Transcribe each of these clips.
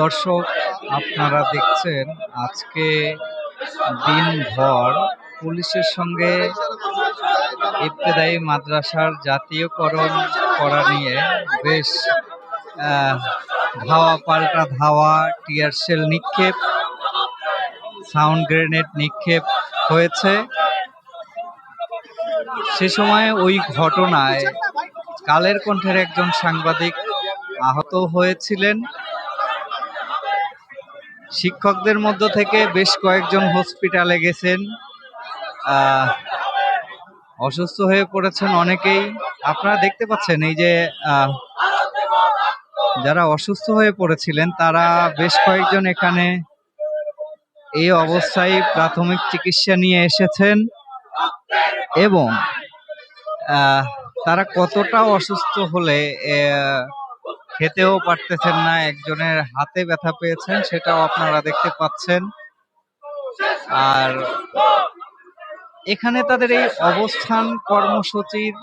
দর্শক, আপনারা দেখছেন আজকে দিনভর পুলিশের সঙ্গে ইবতেদায়ী মাদ্রাসার জাতীয়করণ করা নিয়ে বেশ ধাওয়া পাল্টা ধাওয়া, টিয়ার শেল নিক্ষেপ, সাউন্ড গ্রেনেড নিক্ষেপ হয়েছে। সে সময় ওই ঘটনায় কালের কণ্ঠের একজন সাংবাদিক আহত হয়েছিলেন। শিক্ষকদের মধ্য থেকে বেশ কয়েকজন হসপিটালে গেছেন। অসুস্থ হয়ে পড়েছেন অনেকেই। আপনারা দেখতে পাচ্ছেন এই যে যারা অসুস্থ হয়ে পড়েছিলেন, তারা বেশ কয়েকজন এখানে এই অবস্থায় প্রাথমিক চিকিৎসা নিয়ে এসেছেন এবং তারা কতটা অসুস্থ হলে খেতেও পারতেছেন না, একজনের হাতে ব্যথা পেয়েছেন, সেটাও আপনারা দেখতে পাচ্ছেন। আর এখানে তাদের এই অবস্থান কর্মসূচির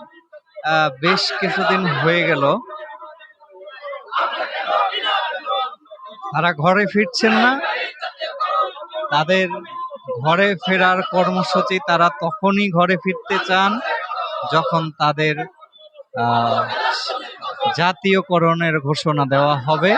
বেশ কিছুদিন হয়ে গেল। তারা ঘরে ফিরছেন না। তাদের ঘরে ফেরার কর্মসূচি তারা তখনই ঘরে ফিরতে চান, যখন তাদের জাতীয়করণের ঘোষণা দেওয়া হবে।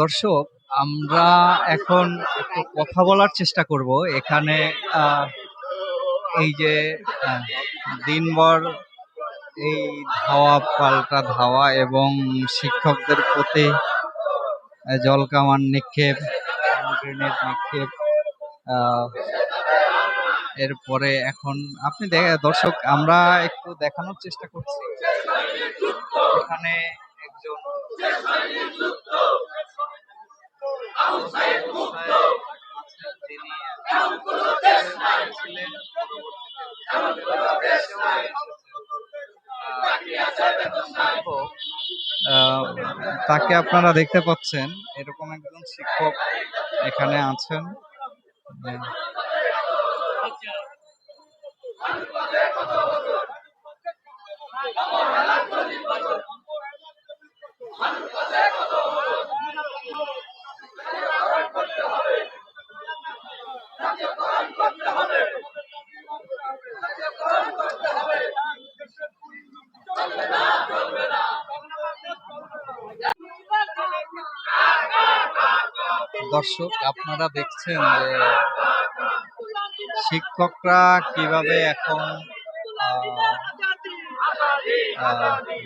দর্শক, আমরা এখন একটু কথা বলার চেষ্টা করব। এখানে এই যে দিনভর এই ধাওয়া পাল্টা ধাওয়া এবং শিক্ষকদের প্রতি জলকামান নিক্ষেপ গ্রেনেড নিক্ষেপ এরপরে এখন আপনি দর্শক, আমরা একটু দেখানোর চেষ্টা করছি। এখানে তাকে আপনারা দেখতে পাচ্ছেন এরকম একজন শিক্ষক এখানে আছেন। দর্শক, আপনারা দেখছেন যে শিক্ষকরা কীভাবে এখন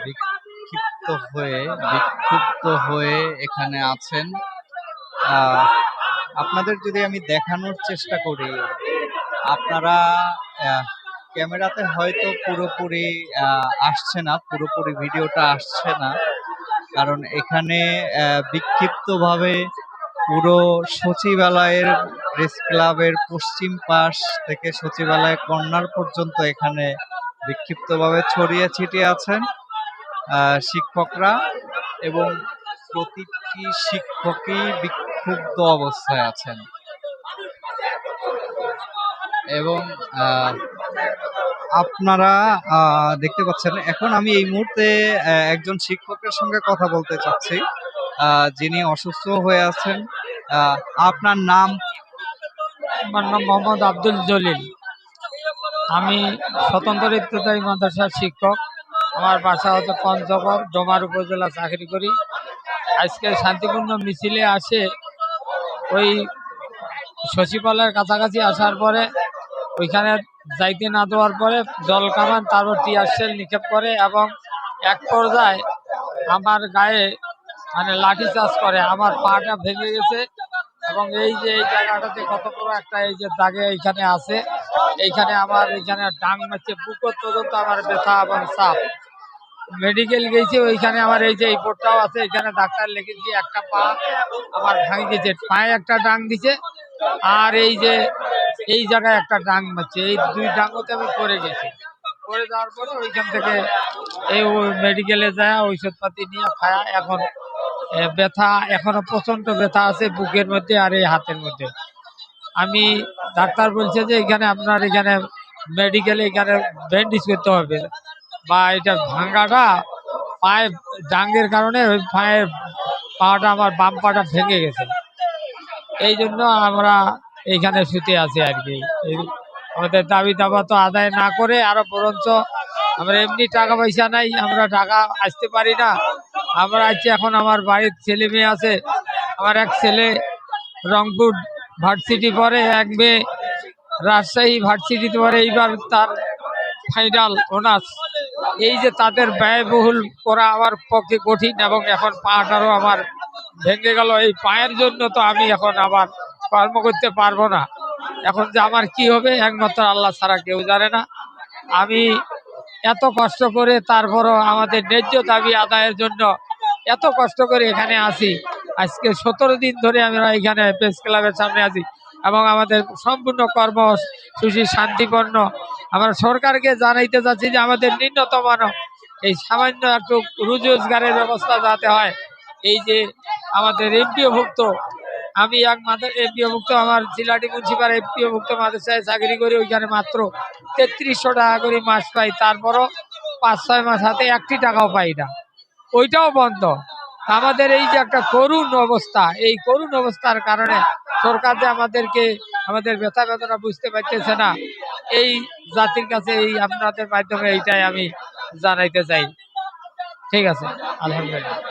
বিক্ষিপ্ত হয়ে, বিক্ষুব্ধ হয়ে এখানে আছেন। আপনাদের যদি আমি দেখানোর চেষ্টা করি, আপনারা ক্যামেরাতে হয়তো পুরোপুরি আসছে না, পুরোপুরি ভিডিওটা আসছে না। কারণ এখানে বিক্ষিপ্তভাবে পুরো সচিবালয়ের প্রেস ক্লাবের পশ্চিম পাশ থেকে সচিবালয় কর্নার পর্যন্ত এখানে বিক্ষিপ্তভাবে ছড়িয়ে ছিটিয়ে আছেন শিক্ষকরা এবং প্রতিটি শিক্ষকই বিক্ষুব্ধ অবস্থায় আছেন। এবং আপনারা দেখতে পাচ্ছেন, এখন আমি এই মুহূর্তে একজন শিক্ষকের সঙ্গে কথা বলতে চাচ্ছি। যিনি অসুস্থ হয়ে আছেন আপনার নাম? আমার নাম মোহাম্মদ আব্দুল জলিল। আমি স্বতন্ত্র ইত্তেদায়ী মাদ্রাসার শিক্ষক। আমার বাসা হচ্ছে পঞ্চগড় ডোমার উপজেলা চাকরি করি আজকে শান্তিপূর্ণ মিছিলে আসে ওই সচিবালয়ের কাছাকাছি আসার পরে, ওইখানে যাইতে না দেওয়ার পরে জল কামান তারপর টিয়ার সেল নিক্ষেপ করে এবং এক পর্যায়ে আমার গায়ে মানে লাঠি চাষ করে। আমার পাটা ভেঙে গেছে এবং এই যে এই জায়গাটাতে কত বড় একটা এই যে দাগে এইখানে আছে, এইখানে আমার এইখানে ডাং মারছে বুকত পর্যন্ত আমার ব্যথা এবং চাপ মেডিকেল গেছি, ওইখানে আমার এই যে এই রিপোর্টটাও আছে, এখানে ডাক্তার লিখেছি একটা পা আমার ভাঙি গেছে, পায়ে একটা ডাং দিছে আর এই যে এই জায়গায় একটা ডাং মারছে, এই দুই ডাঙ্গতে আমি পড়ে গেছি। পড়ে যাওয়ার পরে ওইখান থেকে এই মেডিকেলে যায়, ঔষধপাতি নিয়ে খায়া, এখন ব্যথা, এখনও প্রচণ্ড ব্যথা আছে বুকের মধ্যে আর এই হাতের মধ্যে। আমি ডাক্তার বলছে যে এখানে আপনার এখানে মেডিকেলে এখানে ব্যান্ডেজ করতে হবে বা এটা ভাঙ্গাটা পায়ে ডাঙ্গের কারণে ওই পায়ের পাটা আমার বাম পাটা ভেঙে গেছে। এই জন্য আমরা এইখানে শুতে আছি আর কি। আমাদের দাবি দাবা তো আদায় না করে আরও বরঞ্চ আমরা এমনি টাকা পয়সা নাই, আমরা টাকা আসতে পারি না। আমরা আছি এখন আমার বাড়ির ছেলে মেয়ে আছে। আমার এক ছেলে রংপুর ভার্সিটি পরে এক মেয়ে রাজশাহী ভার্সিটিতে পরে এইবার তার ফাইনাল অনার্স এই যে তাদের ব্যয়বহুল করা আমার পক্ষে কঠিন এবং এখন পাটারও আমার ভেঙে গেল, এই পায়ের জন্য তো আমি এখন আবার কর্ম করতে পারব না। এখন যে আমার কি হবে, একমাত্র আল্লাহ ছাড়া কেউ জানে না। আমি এত কষ্ট করে তারপরও আমাদের ন্যায্য দাবি আদায়ের জন্য এত কষ্ট করে এখানে আসি। আজকে সতেরো দিন ধরে আমরা এখানে প্রেস ক্লাবের সামনে আছি এবং আমাদের সম্পূর্ণ কর্মসূচি শান্তিপূর্ণ। আমরা সরকারকে জানাইতে চাচ্ছি যে আমাদের ন্যূনতম এই সামান্য একটু রুজি রোজগারের ব্যবস্থা যাতে হয়। এই যে আমাদের এমপিওভুক্ত আমি এক মাত্র এমপিওভুক্ত আমার জিলাটি মুন্সিপাল এমপিওভুক্ত মাদ্রাসায় চাকরি করি, ওইখানে মাত্র তেত্রিশশো টাকা করে মাস পাই। তারপরও পাঁচ, ছয় মাস হাতে একটি টাকাও পাই না। ওইটাও বন্ধ। আমাদের এই যে একটা করুণ অবস্থা, এই করুণ অবস্থার কারণে সরকার যে আমাদেরকে, আমাদের ব্যথা বেদনা বুঝতে পারতেছে না, এই জাতির কাছে এই আপনাদের মাধ্যমে এইটাই আমি জানাইতে চাই। ঠিক আছে, আলহামদুলিল্লাহ।